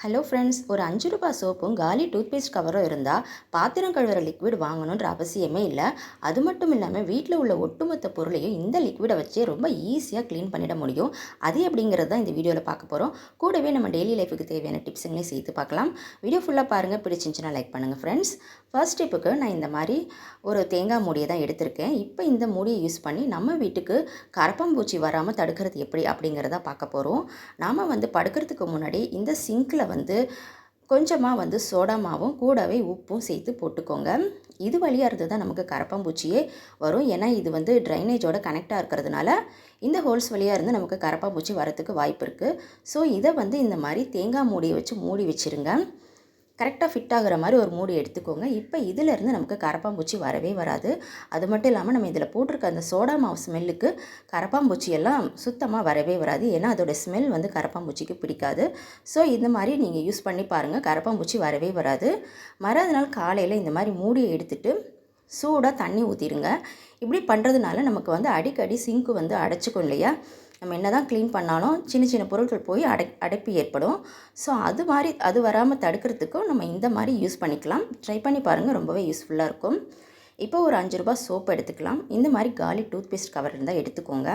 Hello friends ஒரு அஞ்சு ரூபாய் சோப்பும் காலி டூத்பேஸ்ட் கவரும் இருந்தால் பாத்திரம் கழுவுற லிக்விட் வாங்கணுன்ற அவசியமே இல்லை. அது மட்டும் இல்லாமல் வீட்டில் உள்ள ஒட்டுமொத்த பொருளையும் இந்த லிக்விடை வச்சே ரொம்ப ஈஸியாக க்ளீன் பண்ணிட முடியும். அது அப்படிங்கிறது தான் இந்த வீடியோவில் பார்க்க போகிறோம் கூடவே நம்ம டெய்லி லைஃபுக்கு தேவையான டிப்ஸுங்களையும் சேர்த்து பார்க்கலாம். வீடியோ ஃபுல்லாக பாருங்கள் பிடிச்சிருந்துச்சுன்னா லைக் பண்ணுங்கள் ஃப்ரெண்ட்ஸ் ஃபர்ஸ்ட் ஸ்டெப்புக்கு நான் இந்த மாதிரி ஒரு தேங்காய் மூடியை தான் எடுத்திருக்கேன். இப்போ இந்த மூடியை யூஸ் பண்ணி நம்ம வீட்டுக்கு கரப்பாம்பூச்சி வராமல் தடுக்கிறது எப்படி அப்படிங்கிறத பார்க்க போகிறோம் நாம் வந்து படுக்கிறதுக்கு முன்னாடி இந்த சிங்கில் வந்து கொஞ்சமாக வந்து சோடா மாவும் கூடவே உப்பும் சேர்த்து போட்டுக்கோங்க. இது வழியாக இருந்து தான் நமக்கு கரப்பாம்பூச்சியே வரும். ஏன்னா இது வந்து ட்ரைனேஜோட கனெக்டாக இருக்கிறதுனால இந்த ஹோல்ஸ் வழியாக இருந்து நமக்கு கரப்பாம்பூச்சி வரத்துக்கு வாய்ப்பு இருக்குது ஸோ இதை வந்து இந்த மாதிரி தேங்காய் மூடியை வச்சு மூடி வச்சுருங்க. கரெக்டாக ஃபிட் ஆகுற மாதிரி ஒரு மூடி எடுத்துக்கோங்க. இப்போ இதிலேருந்து நமக்கு கரப்பாம்பூச்சி வரவே வராது. அது மட்டும் இல்லாமல் நம்ம இதில் போட்டிருக்க அந்த சோடா மாவு ஸ்மெல்லுக்கு கரப்பாம்பூச்சி எல்லாம் சுத்தமாக வரவே வராது. ஏன்னா அதோட ஸ்மெல் வந்து கரப்பாம்பூச்சிக்கு பிடிக்காது. ஸோ இந்த மாதிரி நீங்கள் யூஸ் பண்ணி பாருங்கள் கரப்பாம்பூச்சி வரவே வராது. மறாத நாள் காலையில் இந்த மாதிரி மூடியை எடுத்துகிட்டு சூடாக தண்ணி ஊற்றிடுங்க இப்படி பண்ணுறதுனால நமக்கு வந்து அடிக்கடி சிங்க்கு வந்து அடைச்சிக்கும் இல்லையா? நம்ம என்ன தான் க்ளீன் பண்ணாலும் சின்ன சின்ன பொருட்கள் போய் அடை அடைப்பு ஏற்படும். ஸோ அது மாதிரி அது வராமல் தடுக்கிறதுக்கும் நம்ம இந்த மாதிரி யூஸ் பண்ணிக்கலாம். ட்ரை பண்ணி பாருங்கள் ரொம்பவே யூஸ்ஃபுல்லாக இருக்கும். இப்போ ஒரு அஞ்சு ரூபா சோப்பு எடுத்துக்கலாம். இந்த மாதிரி காலி டூத்பேஸ்ட் கவர் இருந்தால் எடுத்துக்கோங்க.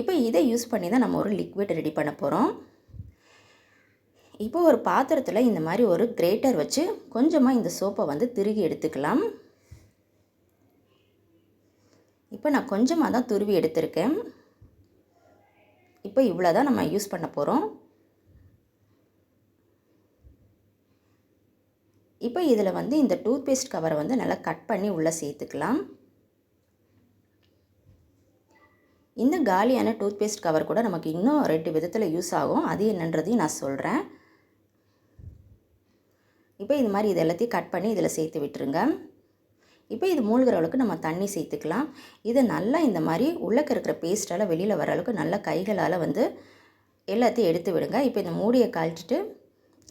இப்போ இதை யூஸ் பண்ணி தான் நம்ம ஒரு லிக்விட் ரெடி பண்ண போகிறோம் இப்போ ஒரு பாத்திரத்தில் இந்த மாதிரி ஒரு கிரேட்டர் வச்சு கொஞ்சமாக இந்த சோப்பை வந்து திருகி எடுத்துக்கலாம். இப்போ நான் கொஞ்சமாக தான் துருவி எடுத்திருக்கேன். இப்போ இவ்வளோ தான் நம்ம யூஸ் பண்ண போகிறோம். இப்போ இதில் வந்து இந்த டூத்பேஸ்ட் கவரை வந்து நல்லா கட் பண்ணி உள்ளே சேர்த்துக்கலாம். இந்த காலியான டூத்பேஸ்ட் கவர் கூட நமக்கு இன்னும் ரெண்டு விதத்தில் யூஸ் ஆகும். அது என்னன்றதையும் நான் சொல்கிறேன் இப்போ இது மாதிரி இது எல்லாத்தையும் கட் பண்ணி இதில் சேர்த்து விட்டுருங்க. இப்போ இது மூழ்கிற அளவுக்கு நம்ம தண்ணி சேர்த்துக்கலாம். இதை நல்லா இந்த மாதிரி உள்ளக்க இருக்கிற பேஸ்ட்டால் வெளியில் வர அளவுக்கு நல்லா கைகளால் வந்து எல்லாத்தையும் எடுத்து விடுங்க. இப்போ இந்த மூடியை கழிச்சிட்டு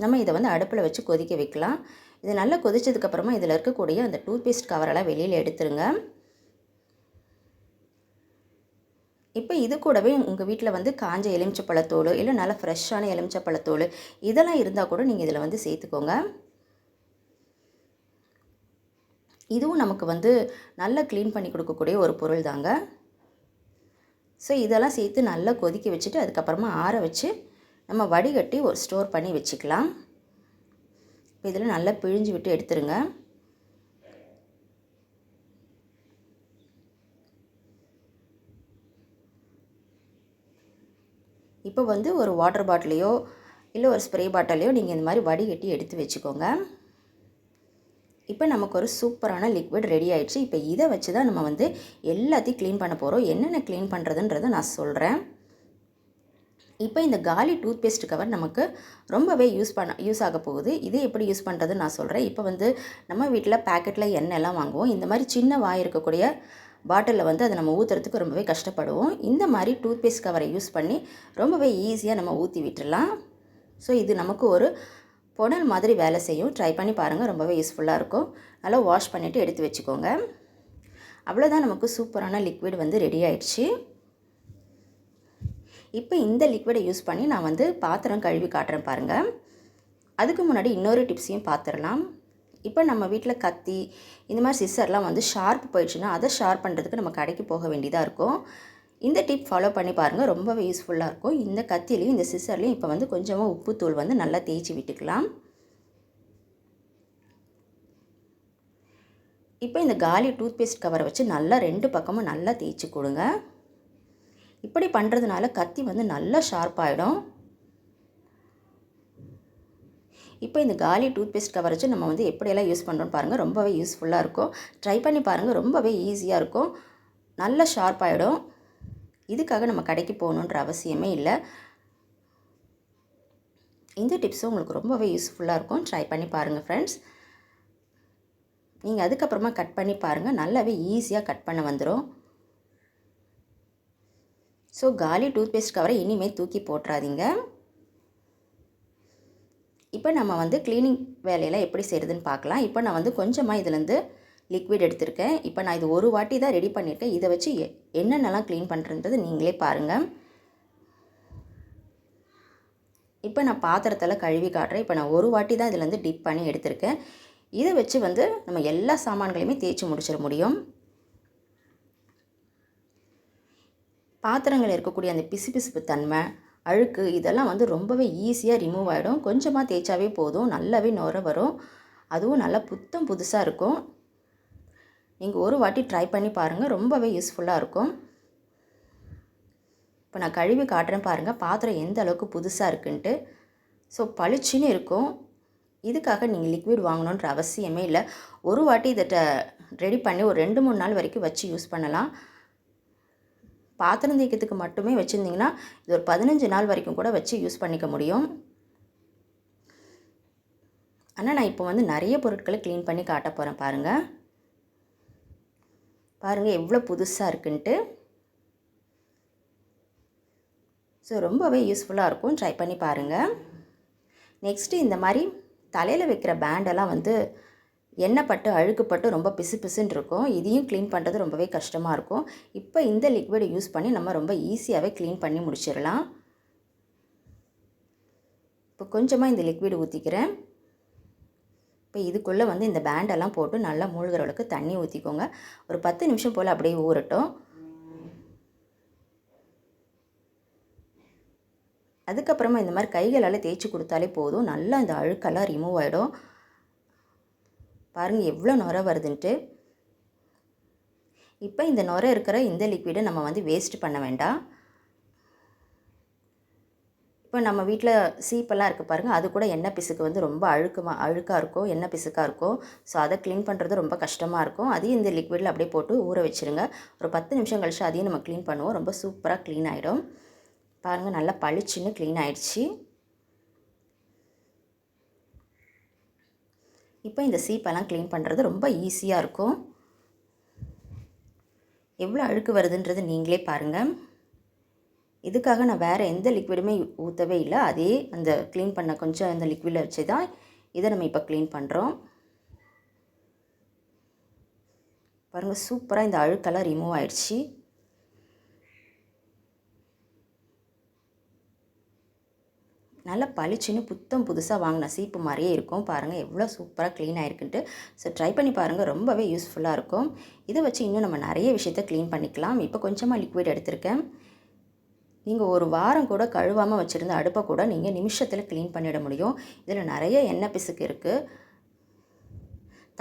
நம்ம இதை வந்து அடுப்பில் வச்சு கொதிக்க வைக்கலாம். இது நல்லா கொதிச்சதுக்கப்புறமா இதில் இருக்கக்கூடிய அந்த டூத்பேஸ்ட் கவரெல்லாம் வெளியில் எடுத்துருங்க. இப்போ இது கூடவே உங்கள் வீட்டில் வந்து காஞ்ச எலுமிச்சப்பழத்தோடு இல்லை நல்லா ஃப்ரெஷ்ஷான எலுமிச்சப்பழத்தோடு இதெல்லாம் இருந்தால் கூட நீங்கள் இதில் வந்து சேர்த்துக்கோங்க. இதுவும் நமக்கு வந்து நல்லா க்ளீன் பண்ணி கொடுக்கக்கூடிய ஒரு பொருள் தாங்க. ஸோ இதெல்லாம் சேர்த்து நல்லா கொதிக்க வச்சுட்டு அதுக்கப்புறமா ஆற வச்சு நம்ம வடிகட்டி ஒரு ஸ்டோர் பண்ணி வச்சுக்கலாம். இப்போ இதில் நல்லா பிழிஞ்சு விட்டு எடுத்துருங்க. இப்போ வந்து ஒரு வாட்டர் பாட்டிலையோ இல்லை ஒரு ஸ்ப்ரே பாட்டிலையோ நீங்கள் இந்த மாதிரி வடிகட்டி எடுத்து வச்சுக்கோங்க. இப்போ நமக்கு ஒரு சூப்பரான லிக்விட் ரெடி ஆயிடுச்சு. இப்போ இதை வச்சு தான் நம்ம வந்து எல்லாத்தையும் க்ளீன் பண்ண போகிறோம் என்னென்ன க்ளீன் பண்ணுறதுன்றதை நான் சொல்கிறேன் இப்போ இந்த காலி டூத் பேஸ்ட் கவர் நமக்கு ரொம்பவே யூஸ் பண்ண யூஸ் ஆக போகுது. இது எப்படி யூஸ் பண்ணுறதுன்னு நான் சொல்கிறேன் இப்போ வந்து நம்ம வீட்டில் பேக்கெட்டில் எண்ணெய்லாம் வாங்குவோம். இந்த மாதிரி சின்ன வாய் இருக்கக்கூடிய பாட்டிலில் வந்து அதை நம்ம ஊற்றுறதுக்கு ரொம்பவே கஷ்டப்படுவோம். இந்த மாதிரி டூத் பேஸ்ட் கவரை யூஸ் பண்ணி ரொம்பவே ஈஸியாக நம்ம ஊற்றி விட்டுடலாம் ஸோ இது நமக்கு ஒரு புனல் மாதிரி வேலை செய்யும். ட்ரை பண்ணி பாருங்கள் ரொம்பவே யூஸ்ஃபுல்லாக இருக்கும். நல்லா வாஷ் பண்ணிவிட்டு எடுத்து வச்சுக்கோங்க. அவ்வளோதான் நமக்கு சூப்பரான லிக்விட் வந்து ரெடி ஆயிடுச்சு. இப்போ இந்த லிக்விடை யூஸ் பண்ணி நான் வந்து பாத்திரம் கழுவி காட்டுறேன் பாருங்கள் அதுக்கு முன்னாடி இன்னொரு டிப்ஸையும் பார்த்துடலாம் இப்போ நம்ம வீட்டில் கத்தி இந்த மாதிரி சிஸ்ஸர்லாம் வந்து ஷார்ப் போயிடுச்சுன்னா அதை ஷார்ப் பண்ணுறதுக்கு நம்ம கடைக்கு போக வேண்டியதாக இருக்கும். இந்த டிப் ஃபாலோ பண்ணி பாருங்கள் ரொம்பவே யூஸ்ஃபுல்லாக இருக்கும். இந்த கத்திலையும் இந்த சிசர்லையும் இப்போ வந்து கொஞ்சமாக உப்புத்தூள் வந்து நல்லா தேய்ச்சி விட்டுக்கலாம். இப்போ இந்த காலி டூத்பேஸ்ட் கவரை வச்சு நல்லா ரெண்டு பக்கமும் நல்லா தேய்ச்சி கொடுங்க. இப்படி பண்ணுறதுனால கத்தி வந்து நல்லா ஷார்ப்பாகிடும் இப்போ இந்த காலி டூத்பேஸ்ட் கவர் வச்சு நம்ம வந்து எப்படியெல்லாம் யூஸ் பண்ணுறோன்னு பாருங்கள் ரொம்பவே யூஸ்ஃபுல்லாக இருக்கும். ட்ரை பண்ணி பாருங்கள் ரொம்பவே ஈஸியாக இருக்கும். நல்லா ஷார்ப்பாகிடும் இதுக்காக நம்ம கடைக்கு போகணுன்ற அவசியமே இல்லை. இந்த டிப்ஸும் உங்களுக்கு ரொம்பவே யூஸ்ஃபுல்லாக இருக்கும். ட்ரை பண்ணி பாருங்கள் ஃப்ரெண்ட்ஸ் நீங்கள் அதுக்கப்புறமா கட் பண்ணி பாருங்கள் நல்லாவே ஈஸியாக கட் பண்ண வந்துடும் ஸோ காலி டூத்பேஸ்ட் கவரை இனிமேல் தூக்கி போட்டுறாதீங்க. இப்போ நம்ம வந்து க்ளீனிங் வேலையெல்லாம் எப்படி செய்கிறதுன்னு பார்க்கலாம். இப்போ நான் வந்து கொஞ்சமாக இதுலேருந்து லிக்விட் எடுத்திருக்கேன். இப்போ நான் இது ஒரு வாட்டி தான் ரெடி பண்ணியிருக்கேன் இதை வச்சு என்னென்னலாம் க்ளீன் பண்ணுறது நீங்களே பாருங்கள் இப்போ நான் பாத்திரத்தில் கழுவி காட்டுறேன். இப்போ நான் ஒரு வாட்டி தான் இதுலேருந்து டிப் பண்ணி எடுத்திருக்கேன். இதை வச்சு வந்து நம்ம எல்லா சாமான்களையுமே தேய்ச்சி முடிச்சிட முடியும். பாத்திரங்கள் இருக்கக்கூடிய அந்த பிசுபிசுப்பு தன்மை அழுக்கு இதெல்லாம் வந்து ரொம்பவே ஈஸியாக ரிமூவ் ஆகிடும் கொஞ்சமாக தேய்ச்சாவே போதும். நல்லாவே நுர வரும். அதுவும் நல்லா புத்தம் புதுசாக இருக்கும். நீங்கள் ஒரு வாட்டி ட்ரை பண்ணி பாருங்கள். ரொம்பவே யூஸ்ஃபுல்லாக இருக்கும். இப்போ நான் கழுவி காட்டுறேன் பாருங்கள். பாத்திரம் எந்த அளவுக்கு புதுசாக இருக்குன்ட்டு. ஸோ பளிச்சுன்னு இருக்கும். இதுக்காக நீங்கள் லிக்விட் வாங்கணுன்ற அவசியமே இல்லை. ஒரு வாட்டி இதை ரெடி பண்ணி ஒரு ரெண்டு மூணு நாள் வரைக்கும் வச்சு யூஸ் பண்ணலாம். பாத்திரம் தேய்க்கிறதுக்கு மட்டுமே வச்சுருந்திங்கன்னா இது ஒரு பதினஞ்சு நாள் வரைக்கும் கூட வச்சு யூஸ் பண்ணிக்க முடியும். ஆனால் நான் இப்போ வந்து நிறைய பொருட்களை க்ளீன் பண்ணி காட்ட போகிறேன் பாருங்கள். பாருங்கள் எவ்வளோ புதுசாக இருக்குன்ட்டு. ஸோ ரொம்பவே யூஸ்ஃபுல்லாக இருக்கும். ட்ரை பண்ணி பாருங்கள் நெக்ஸ்ட்டு இந்த மாதிரி தலையில் வைக்கிற பேண்டெல்லாம் வந்து எண்ணெய் பட்டு அழுக்குப்பட்டு ரொம்ப பிசு பிசுன்னு இருக்கும். இதையும் க்ளீன் பண்ணுறது ரொம்பவே கஷ்டமாக இருக்கும். இப்போ இந்த லிக்விடை யூஸ் பண்ணி நம்ம ரொம்ப ஈஸியாகவே க்ளீன் பண்ணி முடிச்சிடலாம். இப்போ கொஞ்சமாக இந்த லிக்விட் ஊற்றிக்கிறேன் இப்போ இதுக்குள்ளே வந்து இந்த பேண்டெல்லாம் போட்டு நல்லா மூழ்கிற அளவுக்கு தண்ணி ஊற்றிக்கோங்க. ஒரு பத்து நிமிஷம் போல் அப்படியே ஊறட்டும். அதுக்கப்புறமா இந்த மாதிரி கைகளால் தேய்ச்சி கொடுத்தாலே போதும். நல்லா இந்த அழுக்கெல்லாம் ரிமூவ் ஆகிடும் பாருங்கள் எவ்வளோ நுர வருதுன்ட்டு. இப்போ இந்த நுர இருக்கிற இந்த லிக்விடை நம்ம வந்து வேஸ்ட் பண்ண வேண்டாம். இப்போ நம்ம வீட்டில் சீப்பெல்லாம் இருக்குது பாருங்கள் அது கூட எண்ணெய் பிசுக்கு வந்து ரொம்ப அழுக்கமாக அழுக்காக இருக்கும் எண்ணெய் பிசுக்காக இருக்கும் ஸோ அதை க்ளீன் பண்ணுறது ரொம்ப கஷ்டமாக இருக்கும். அதையும் இந்த லிக்விடில் அப்படியே போட்டு ஊற வச்சுருங்க. ஒரு பத்து நிமிஷம் கழிச்சு அதையும் நம்ம க்ளீன் பண்ணுவோம். ரொம்ப சூப்பராக க்ளீன் ஆகிடும் பாருங்கள் நல்லா பளிச்சுன்னு க்ளீன் ஆகிடுச்சு இப்போ இந்த சீப்பெல்லாம் க்ளீன் பண்ணுறது ரொம்ப ஈஸியாக இருக்கும். எவ்வளோ அழுக்கு வருதுன்றது நீங்களே பாருங்கள் இதுக்காக நான் வேறு எந்த லிக்விடுமே ஊற்றவே இல்லை. அதே அந்த க்ளீன் பண்ண கொஞ்சம் அந்த லிக்விடில் வச்சு தான் இதை நம்ம இப்போ க்ளீன் பண்ணுறோம் பாருங்கள் சூப்பராக இந்த அழுக்கெல்லாம் ரிமூவ் ஆயிடுச்சு. நல்லா பளிச்சுன்னு புத்தம் புதுசாக வாங்கின சீப்பு மாதிரியே இருக்கும். பாருங்கள் எவ்வளோ சூப்பராக க்ளீன் ஆகிருக்குன்ட்டு ஸோ ட்ரை பண்ணி பாருங்கள் ரொம்பவே யூஸ்ஃபுல்லாக இருக்கும். இதை வச்சு இன்னும் நம்ம நிறைய விஷயத்த க்ளீன் பண்ணிக்கலாம். இப்போ கொஞ்சமாக லிக்விட் எடுத்திருக்கேன். நீங்கள் ஒரு வாரம் கூட கழுவாமல் வச்சுருந்த அடுப்பை கூட நீங்கள் நிமிஷத்தில் க்ளீன் பண்ணிட முடியும். இதில் நிறைய எண்ணெய் பிசுக்கு இருக்குது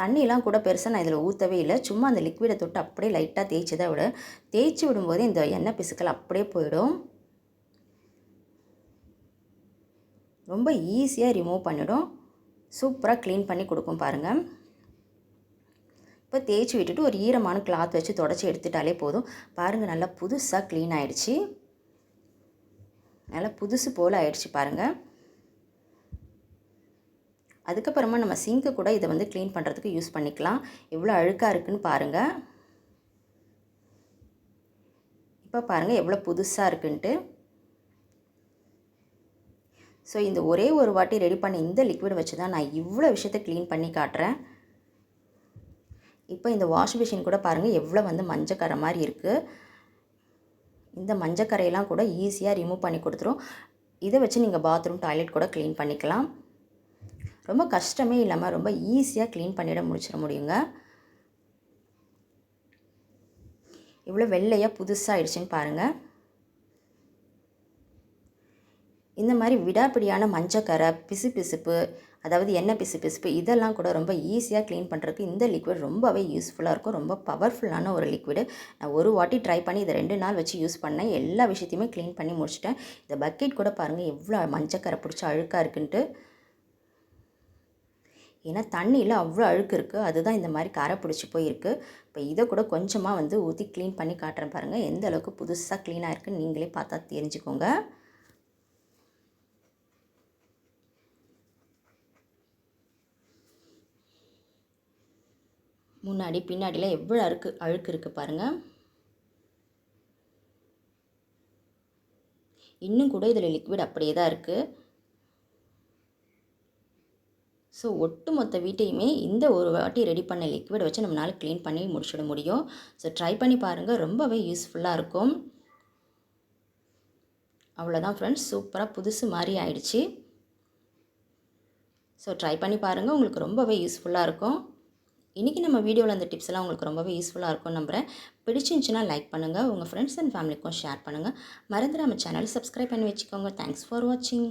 தண்ணியெலாம் கூட பெருசாக நான் இதில் ஊற்றவே இல்லை. சும்மா அந்த லிக்விடை தொட்டு அப்படியே லைட்டாக தேய்ச்சி தான் விட தேய்ச்சி விடும்போது இந்த எண்ணெய் பிசுக்கள் அப்படியே போயிடும். ரொம்ப ஈஸியாக ரிமூவ் பண்ணிடும். சூப்பராக க்ளீன் பண்ணி கொடுக்கும் பாருங்கள் இப்போ தேய்ச்சி விட்டுட்டு ஒரு ஈரமான கிளாத் வச்சு தொடச்சி எடுத்துட்டாலே போதும். பாருங்கள் நல்லா புதுசாக க்ளீன் ஆகிடுச்சி நல்லா புதுசு போல் ஆயிடுச்சு பாருங்கள் அதுக்கப்புறமா நம்ம சிங்க்கு கூட இதை வந்து க்ளீன் பண்ணுறதுக்கு யூஸ் பண்ணிக்கலாம். எவ்வளோ அழுக்காக இருக்குன்னு பாருங்கள் இப்போ பாருங்கள் எவ்வளோ புதுசாக இருக்குன்ட்டு. ஸோ இந்த ஒரே ஒரு வாட்டி ரெடி பண்ண இந்த லிக்விட் வச்சு தான் நான் இவ்வளோ விஷயத்தை க்ளீன் பண்ணி காட்டுறேன். இப்போ இந்த வாஷிங் மிஷின் கூட பாருங்கள் எவ்வளோ வந்து மஞ்சக்கரை மாதிரி இருக்குது இந்த மஞ்சக்கரையெல்லாம் கூட ஈஸியாக ரிமூவ் பண்ணி கொடுத்துரும். இதை வச்சு நீங்கள் பாத்ரூம் டாய்லெட் கூட க்ளீன் பண்ணிக்கலாம். ரொம்ப கஷ்டமே இல்லாமல் ரொம்ப ஈஸியாக க்ளீன் பண்ணிட முடிச்சிட முடியுங்க. இவ்வளோ வெள்ளையாக புதுசாக ஆயிடுச்சுன்னு பாருங்கள் இந்த மாதிரி விடாப்பிடியான மஞ்சக்கரை பிசு பிசுப்பு அதாவது எண்ணெய் பிசு பிசுப்பு இதெல்லாம் கூட ரொம்ப ஈஸியாக க்ளீன் பண்ணுறதுக்கு இந்த லிக்விட் ரொம்பவே யூஸ்ஃபுல்லாக இருக்கும். ரொம்ப பவர்ஃபுல்லான ஒரு லிக்விடு நான் ஒரு வாட்டி ட்ரை பண்ணி இதை ரெண்டு நாள் வச்சு யூஸ் பண்ணேன். எல்லா விஷயத்தையுமே க்ளீன் பண்ணி முடிச்சிட்டேன். இந்த பக்கெட் கூட பாருங்கள் எவ்வளோ மஞ்சக்கரை பிடிச்ச அழுக்காக இருக்குன்ட்டு. ஏன்னா தண்ணியில் அவ்வளோ அழுக்கு இருக்குது அதுதான் இந்த மாதிரி கரை பிடிச்சி போயிருக்கு. இப்போ இதை கூட கொஞ்சமாக வந்து ஊற்றி க்ளீன் பண்ணி காட்டுறேன் பாருங்கள் எந்த அளவுக்கு புதுசாக க்ளீனாக இருக்குன்னு நீங்களே பார்த்தா தெரிஞ்சுக்கோங்க. முன்னாடி பின்னாடிலாம் எவ்வளோ அழுக்கு அழுக்கு இருக்குது பாருங்கள் இன்னும் கூட இதில் லிக்விட் அப்படியே தான் இருக்குது ஸோ ஒட்டு மொத்த வீட்டையுமே இந்த ஒரு வாட்டி ரெடி பண்ண லிக்விட் வச்சு நம்மளால் க்ளீன் பண்ணி முடிச்சிட முடியும். ஸோ ட்ரை பண்ணி பாருங்கள் ரொம்பவே யூஸ்ஃபுல்லாக இருக்கும். அவ்வளோதான் ஃப்ரெண்ட்ஸ் சூப்பராக புதுசு மாதிரி ஆயிடுச்சு. ஸோ ட்ரை பண்ணி பாருங்கள் உங்களுக்கு ரொம்பவே யூஸ்ஃபுல்லாக இருக்கும். இன்றைக்கி நம்ம வீடியோவில் அந்த டிப்ஸ் எல்லாம் உங்களுக்கு ரொம்பவே யூஸ்ஃபுல்லாக இருக்கும்னு நம்புகிறேன் பிடிச்சிருந்துச்சுன்னா லைக் பண்ணுங்கள் உங்கள் ஃப்ரெண்ட்ஸ் அண்ட் ஃபேமிலிக்கும் ஷேர் பண்ணுங்கள் மறந்துடாமல் சேனல் சப்ஸ்கிரைப் பண்ணி வச்சுக்கோங்க. தேங்க்ஸ் ஃபார் வாட்சிங்